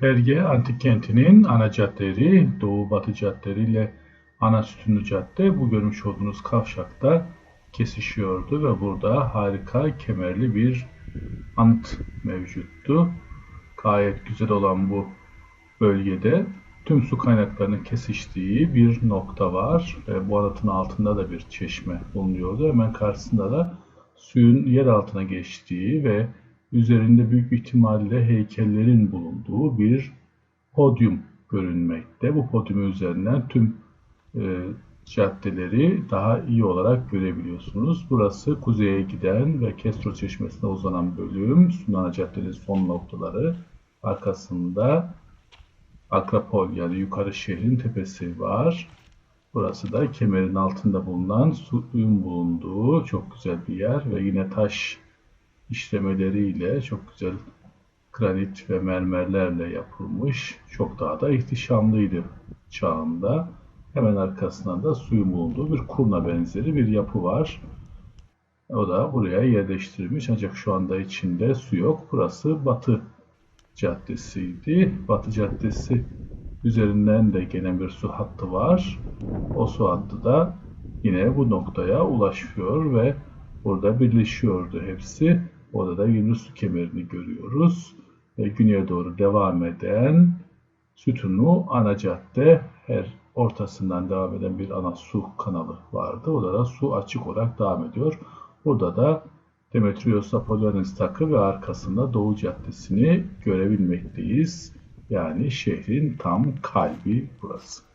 Perge antik kentinin ana caddeleri, doğu batı caddeleri ile ana sütunlu cadde bu görmüş olduğunuz kavşakta kesişiyordu ve burada harika kemerli bir anıt mevcuttu. Gayet güzel olan bu bölgede tüm su kaynaklarının kesiştiği bir nokta var. Ve bu anıtın altında da bir çeşme bulunuyordu. Hemen karşısında da suyun yer altına geçtiği ve üzerinde büyük ihtimalle heykellerin bulunduğu bir podyum görünmekte. Bu podyum üzerinden tüm e, caddeleri daha iyi olarak görebiliyorsunuz. Burası kuzeye giden ve Kestro Çeşmesi'ne uzanan bölüm. Sunana Cadde'nin son noktaları. Arkasında Akropol yani yukarı şehrin tepesi var. Burası da kemerin altında bulunan suyun bulunduğu çok güzel bir yer ve yine taş işlemeleriyle çok güzel granit ve mermerlerle yapılmış. Çok daha da ihtişamlıydı çağında. Hemen arkasından da suyun bulunduğu bir kurna benzeri bir yapı var. O da buraya yerleştirilmiş ancak şu anda içinde su yok. Burası Batı Caddesi'ydi. Batı Caddesi üzerinden de gelen bir su hattı var. O su hattı da yine bu noktaya ulaşıyor ve burada birleşiyordu hepsi. Orada da yeni su kemerini görüyoruz. Ve güneye doğru devam eden sütunlu ana cadde her ortasından devam eden bir ana su kanalı vardı. Orada da su açık olarak devam ediyor. Burada da Demetrios Apollonius takı ve arkasında Doğu Caddesi'ni görebilmekteyiz. Yani şehrin tam kalbi burası.